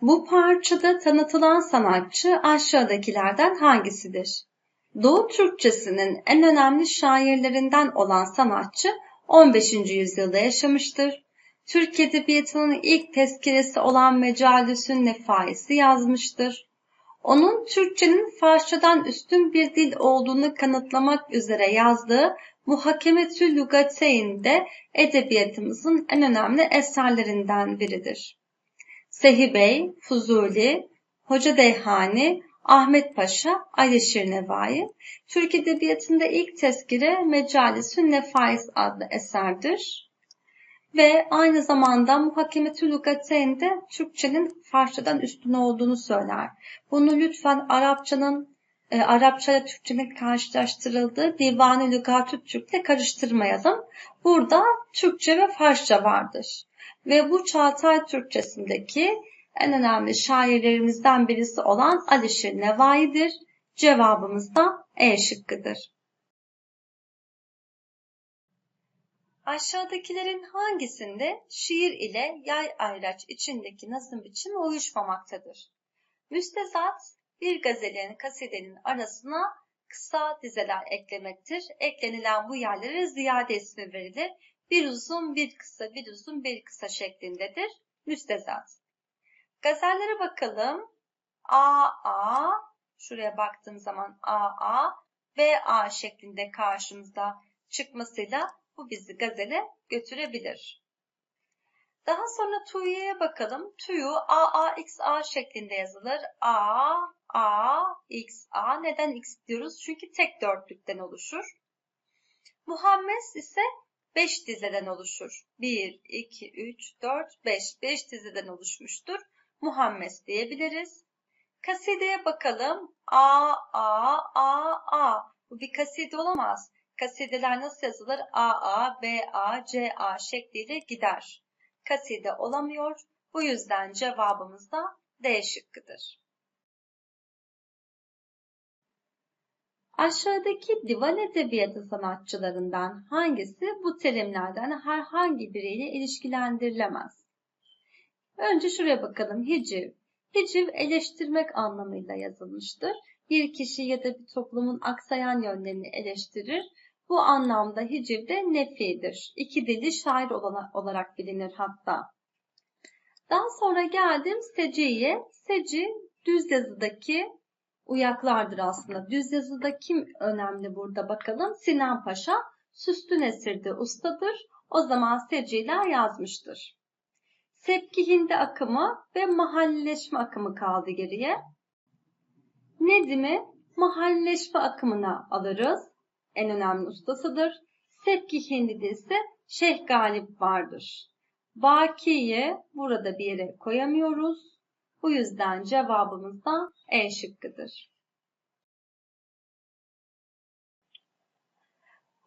Bu parçada tanıtılan sanatçı aşağıdakilerden hangisidir? Doğu Türkçesinin en önemli şairlerinden olan sanatçı 15. yüzyılda yaşamıştır. Türk Edebiyatı'nın ilk tezkiresi olan Mecalisün Nefaisi yazmıştır. Onun Türkçenin Farsçadan üstün bir dil olduğunu kanıtlamak üzere yazdığı Muhakemetü Lugateyn de edebiyatımızın en önemli eserlerinden biridir. Sehi Bey, Fuzuli, Hoca Deyhani, Ahmet Paşa, Alişir Nevai, Türk Edebiyatı'nda ilk tezkire Mecalisün Nefais adlı eserdir. Ve aynı zamanda Muhakemetü Lugateyn'de Türkçenin Farsçadan üstün olduğunu söyler. Bunu lütfen Arapçanın e, Arapça ile Türkçenin karşılaştırıldığı Divan-ı Lügatü Türk'le karıştırmayalım. Burada Türkçe ve Farsça vardır. Ve bu Çağatay Türkçesindeki en önemli şairlerimizden birisi olan Alişir Nevai'dir. Cevabımız da E şıkkıdır. Aşağıdakilerin hangisinde şiir ile yay ayraç içindeki nazım biçimi uyuşmamaktadır? Müstezat bir gazelin, kasidenin arasına kısa dizeler eklemektir. Eklenilen bu yerlere ziyade ismi verilir. Bir uzun, bir kısa, bir uzun, bir kısa şeklindedir. Müstezat. Gazellere bakalım. A, A, şuraya baktığım zaman A, A, B, A şeklinde karşımıza çıkmasıyla bu bizi gazele götürebilir. Daha sonra TÜY'ye bakalım. TÜY'ü AAXA şeklinde yazılır. A, A, X, A. Neden X diyoruz? Çünkü tek dörtlükten oluşur. Muhammed ise 5 dizeden oluşur. 1, 2, 3, 4, 5. 5 dizeden oluşmuştur. Muhammed diyebiliriz. Kasideye bakalım. A, A, A, A. Bu bir kaside olamaz. Kasideler nasıl yazılır? A, A, B, A, C, A şekliyle gider. Kaside olamıyor. Bu yüzden cevabımız da D şıkkıdır. Aşağıdaki divan edebiyatı sanatçılarından hangisi bu terimlerden herhangi biriyle ilişkilendirilemez? Önce şuraya bakalım. Hiciv. Hiciv eleştirmek anlamıyla yazılmıştır. Bir kişi ya da bir toplumun aksayan yönlerini eleştirir. Bu anlamda hiciv de nefidir. İki dili şair olarak bilinir hatta. Daha sonra geldim seciye. Seci düz yazıdaki uyaklardır aslında. Düz yazıda kim önemli burada bakalım. Sinan Paşa süslü nesirde ustadır. O zaman seciler yazmıştır. Sepki Hindi akımı ve mahalleşme akımı kaldı geriye. Nedim'i mahalleşme akımına alırız. En önemli ustasıdır. Sepki Hindi'de ise Şeyh Galip vardır. Baki'yi burada bir yere koyamıyoruz. Bu yüzden cevabımız da E şıkkıdır.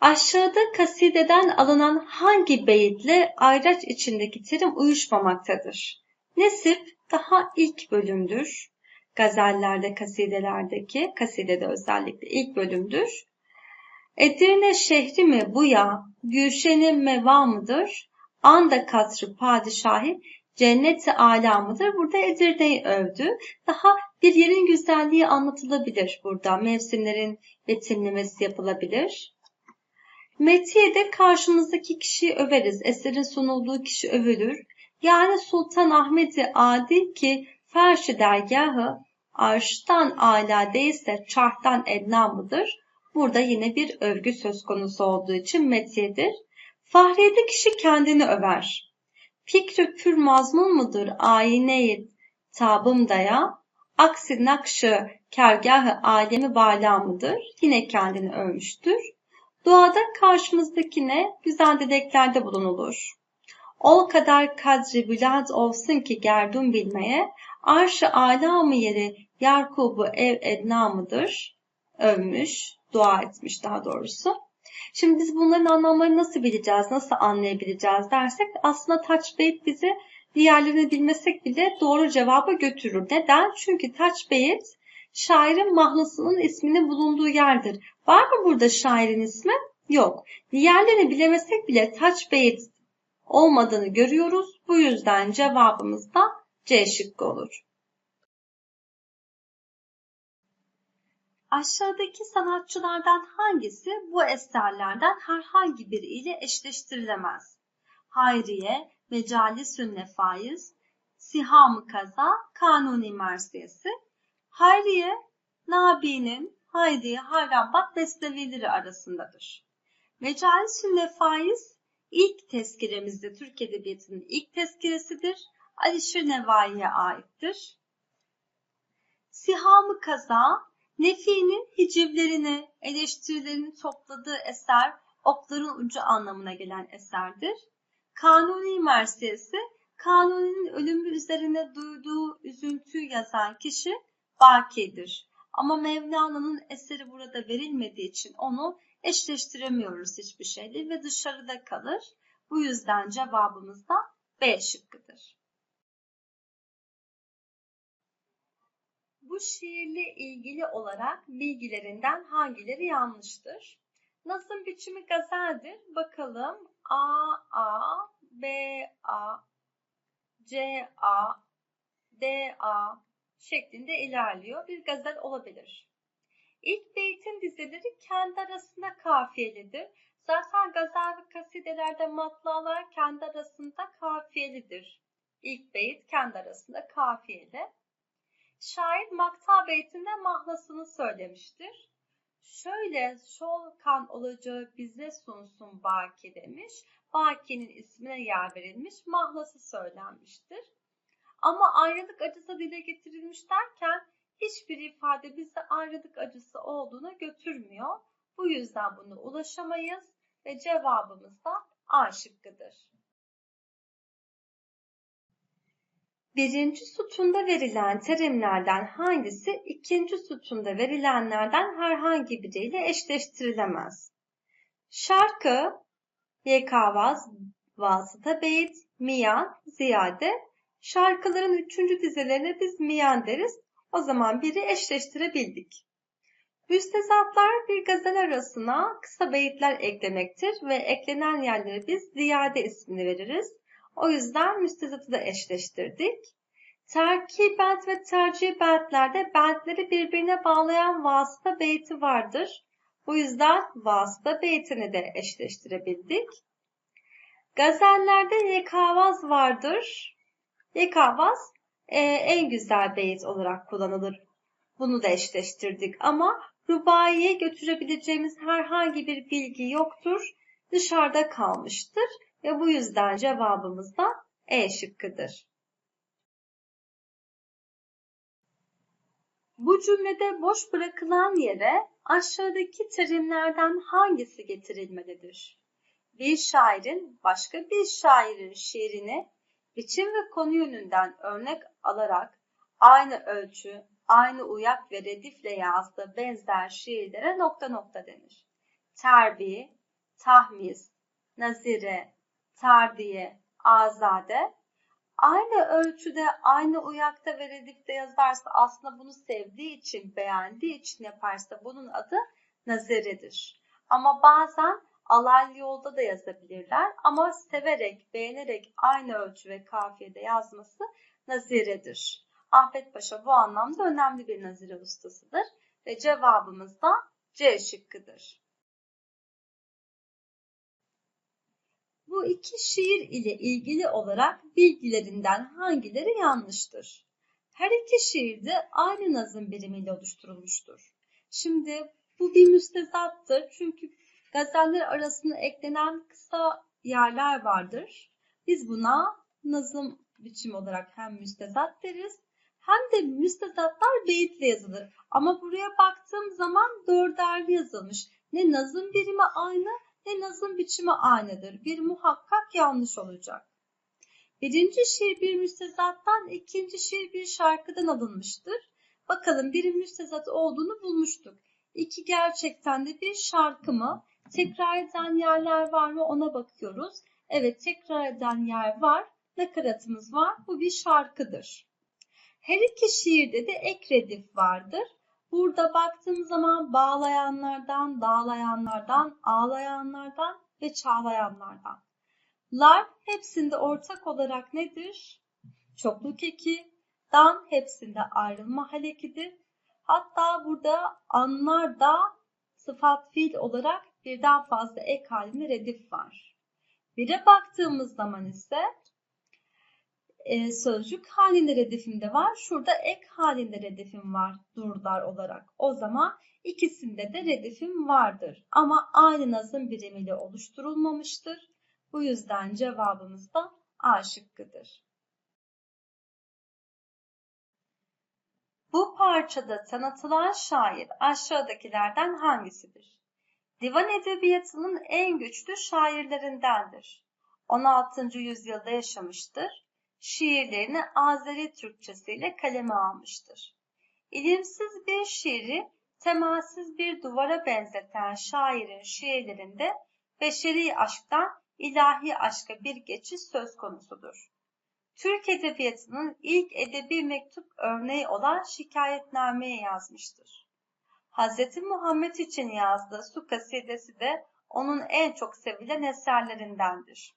Aşağıda kasideden alınan hangi beyitle ayraç içindeki terim uyuşmamaktadır? Nesip daha ilk bölümdür. Gazellerde, kasidelerdeki, kasidede özellikle ilk bölümdür. Edirne şehri mi bu ya, gülşeni meva mıdır? Anda katrı padişahi, cenneti ala mıdır? Burada Edirne'yi övdü. Daha bir yerin güzelliği anlatılabilir burada. Mevsimlerin betimlemesi yapılabilir. Metiye'de karşımızdaki kişiyi överiz. Eserin sunulduğu kişi övülür. Yani Sultan Ahmeti Adi ki Ferşi dergahı arştan ala değilse çarhtan edna mıdır? Burada yine bir övgü söz konusu olduğu için metiyedir. Fahriye'de kişi kendini över. Fikri pür mazmun mudur ayine tabım daya? Aksi nakşı kergahı alemi bala mıdır? Yine kendini övmüştür. Doğada karşımızdakine güzel dileklerde bulunulur. Ol kadar kadri bülad olsun ki gerdun bilmeye, arş-ı âlâ mı yeri Yarkubu ev edna mıdır? Övmüş, dua etmiş daha doğrusu. Şimdi biz bunların anlamlarını nasıl bileceğiz, nasıl anlayabileceğiz dersek aslında touch bait bizi diğerlerini bilmesek bile doğru cevaba götürür. Neden? Çünkü touch bait şairin mahlasının isminin bulunduğu yerdir. Var mı burada şairin ismi? Yok. Diğerlerini bilemesek bile touch bait olmadığını görüyoruz. Bu yüzden cevabımız da C şıkkı olur. Aşağıdaki sanatçılardan hangisi bu eserlerden herhangi biri ile eşleştirilemez? Hayriye, Mecalisün Nefaiz, Siham-ı Kaza, Kanuni Mersiyesi. Hayriye, Nabi'nin Hayriye Hayranbak beslevileri arasındadır. Mecalisün Nefaiz, ilk tezkiremizde Türk Edebiyatı'nın ilk tezkiresidir. Alişir Nevai'ye aittir. Siham-ı Kaza, Nefi'nin hicivlerini, eleştirilerini topladığı eser, okların ucu anlamına gelen eserdir. Kanuni Mersiyesi, Kanuni'nin ölümü üzerine duyduğu üzüntüyü yazan kişi Baki'dir. Ama Mevlana'nın eseri burada verilmediği için onu eşleştiremiyoruz hiçbir şeyle ve dışarıda kalır. Bu yüzden cevabımız da B şıkkıdır. Bu şiirle ilgili olarak bilgilerinden hangileri yanlıştır? Nazım biçimi gazeldir. Bakalım A, A, B, A, C, A, D, A şeklinde ilerliyor. Bir gazel olabilir. İlk beytin dizeleri kendi arasında kafiyelidir. Zaten gazel ve kasidelerde matlalar kendi arasında kafiyelidir. İlk beyit kendi arasında kafiyeli. Şair makta beytinde mahlasını söylemiştir. Şöyle şol kan olacağı bize sunsun Baki demiş. Baki'nin ismine yer verilmiş, mahlası söylenmiştir. Ama ayrılık acısı dile getirilmiş derken hiçbir ifade bize ayrılık acısı olduğunu götürmüyor. Bu yüzden bunu ulaşamayız ve cevabımız da A şıkkıdır. Birinci sütunda verilen terimlerden hangisi ikinci sütunda verilenlerden herhangi biriyle eşleştirilemez? Şarkı, yekavaz, vasıta beyit, miyan, ziyade. Şarkıların üçüncü dizelerine biz miyan deriz. O zaman biri eşleştirebildik. Müstezatlar bir gazel arasına kısa beyitler eklemektir ve eklenen yerlere biz ziyade ismini veririz. O yüzden müstezatı da eşleştirdik. Terki ve tercih bentlerde bentleri birbirine bağlayan vasıta beyti vardır. Bu yüzden vasıta beytini de eşleştirebildik. Gazellerde yekavaz vardır. Yekavaz e, en güzel beyit olarak kullanılır. Bunu da eşleştirdik ama rubaiye götürebileceğimiz herhangi bir bilgi yoktur. Dışarıda kalmıştır ve bu yüzden cevabımız da E şıkkıdır. Bu cümlede boş bırakılan yere aşağıdaki terimlerden hangisi getirilmelidir? Bir şairin başka bir şairin şiirini biçim ve konu yönünden örnek alarak aynı ölçü, aynı uyak ve redifle yazdığı benzer şiirlere nokta nokta denir. Terbi, tahmiz, nazire, tardiye, azade aynı ölçüde, aynı uyakta ve redifte yazarsa aslında bunu sevdiği için, beğendiği için yaparsa bunun adı nazeredir. Ama bazen alaylı yolda da yazabilirler ama severek, beğenerek aynı ölçü ve kafiyede yazması naziredir. Ahmet Paşa bu anlamda önemli bir nazire ustasıdır ve cevabımız da C şıkkıdır. Bu iki şiir ile ilgili olarak bilgilerinden hangileri yanlıştır? Her iki şiir de aynı nazım birimiyle oluşturulmuştur. Şimdi bu bir müstezattır çünkü gazeller arasında eklenen kısa yerler vardır. Biz buna nazım biçimi olarak hem müstezat deriz hem de müstezatlar beyitle yazılır. Ama buraya baktığım zaman dörderli yazılmış. Ne nazım birimi aynı ne nazım biçimi aynıdır. Bir muhakkak yanlış olacak. Birinci şiir bir müstezattan, ikinci şiir bir şarkıdan alınmıştır. Bakalım bir müstezat olduğunu bulmuştuk. İki gerçekten de bir şarkı mı? Tekrar eden yerler var mı ona bakıyoruz. Evet tekrar eden yer var. Nakaratımız var. Bu bir şarkıdır. Her iki şiirde de ek redif vardır. Burada baktığım zaman bağlayanlardan, dağlayanlardan, ağlayanlardan ve çağlayanlardan. Lar hepsinde ortak olarak nedir? çokluk eki, dan hepsinde ayrılma halekidir. Hatta burada anlar da sıfat fiil olarak birden fazla ek halinde redif var. Bire baktığımız zaman ise e, sözcük halinde redifimde var. Şurada ek halinde redifim var durlar olarak. O zaman ikisinde de redifim vardır. Ama aynı nazım birimiyle oluşturulmamıştır. Bu yüzden cevabımız da A şıkkıdır. Bu parçada tanıtılan şair aşağıdakilerden hangisidir? Divan edebiyatının en güçlü şairlerindendir. 16. yüzyılda yaşamıştır. Şiirlerini Azeri Türkçesiyle kaleme almıştır. İlimsiz bir şiiri temelsiz bir duvara benzeten şairin şiirlerinde beşeri aşktan ilahi aşka bir geçiş söz konusudur. Türk Edebiyatı'nın ilk edebi mektup örneği olan şikayetnameyi yazmıştır. Hz. Muhammed için yazdığı su kasidesi de onun en çok sevilen eserlerindendir.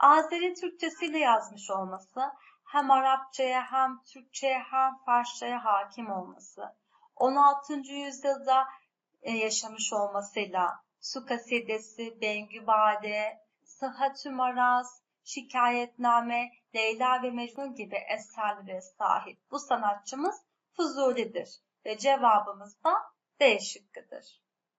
Azeri Türkçesiyle yazmış olması, hem Arapçaya hem Türkçeye hem Farsçaya hakim olması, 16. yüzyılda e, yaşamış olmasıyla Su Kasidesi, Bengübade, Sıhhatü Maraz, Şikayetname, Leyla ve Mecnun gibi eserlere sahip bu sanatçımız Fuzuli'dir ve cevabımız da D şıkkıdır.